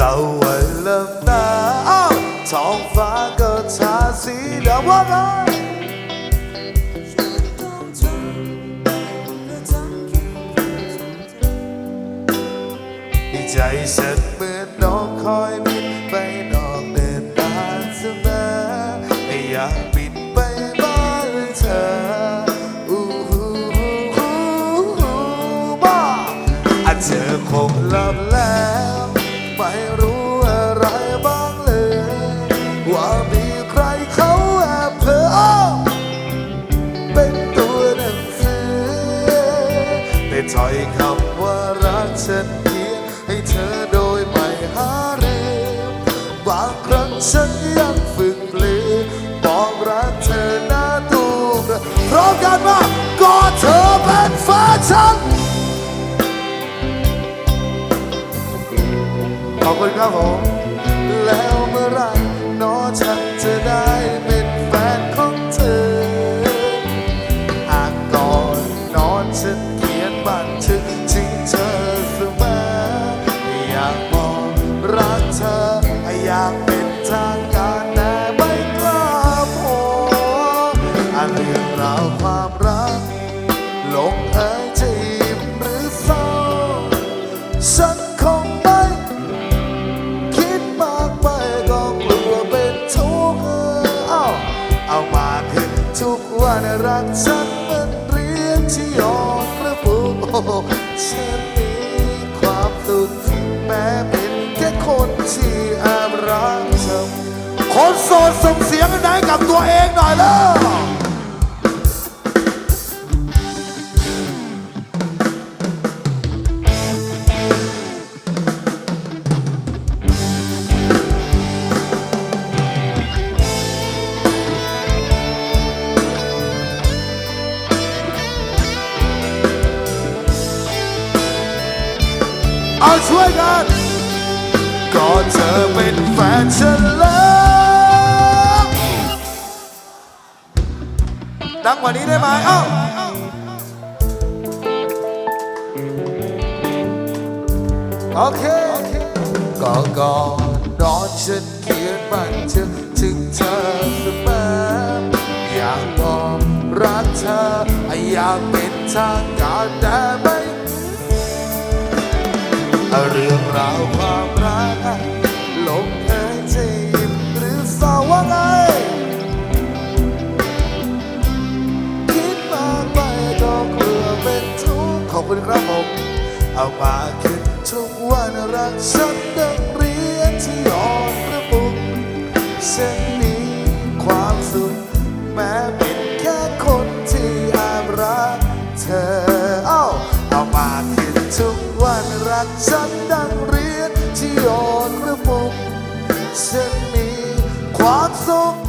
ตะวันเริ่มตาอ้าวท้องฟ้าก็ทาสีดำว่าไงใจฉันเหมือนนกคอยบินไปนอกเดินทาเสมออยากบินไปบ้านเธออู้หูหูหูบ้าอาจเธอคงลับ ไม่รู้อะไรบ้างเลย ว่ามีใครเขาแอบเผลอเป็นตัวหนังสือได้ถ้อยคำว่ารักฉันเพียงให้เธอโดยไม่หาเรบางครั้งฉันยัง ครับผมแล้วเมื่อไหรหนอฉันจะได้เป็นแฟนของเธออานก่อนนอนฉันเขียนบันทึกถึงเธอเสมออยากบอกรักเธออยากเป็นทางการแต่ไม่กล้าพออ่านเรื่องราว ทุกวันรักฉันเหมันเรียนที่ยอดกระปุกโอ้โหฉันมีความสุขแม้เป็นแค่คนที่แอบรักเธอคนโสดส่งเสียงไหนกับตัวเองหน่อยเลย เอาช่วยกันก็เธอเป็นแฟนฉันแล้วดังกว่านี้ได้ไหมเอ้าโอเคก็ก่อนนอนฉันเขียนบันทึกถึงเธอเสมออยากบอกรักเธออยากเป็นทางการแต่ไม่ เรื่องราวความรักลงเอยจะยิ้มหรือเศร้าว่าไงคิดมากไปก็กลัวเป็นทุกข์ขอบคุณครับผม เอามาคิดทุกวันรักฉันดังเรียนที่ยอม เรี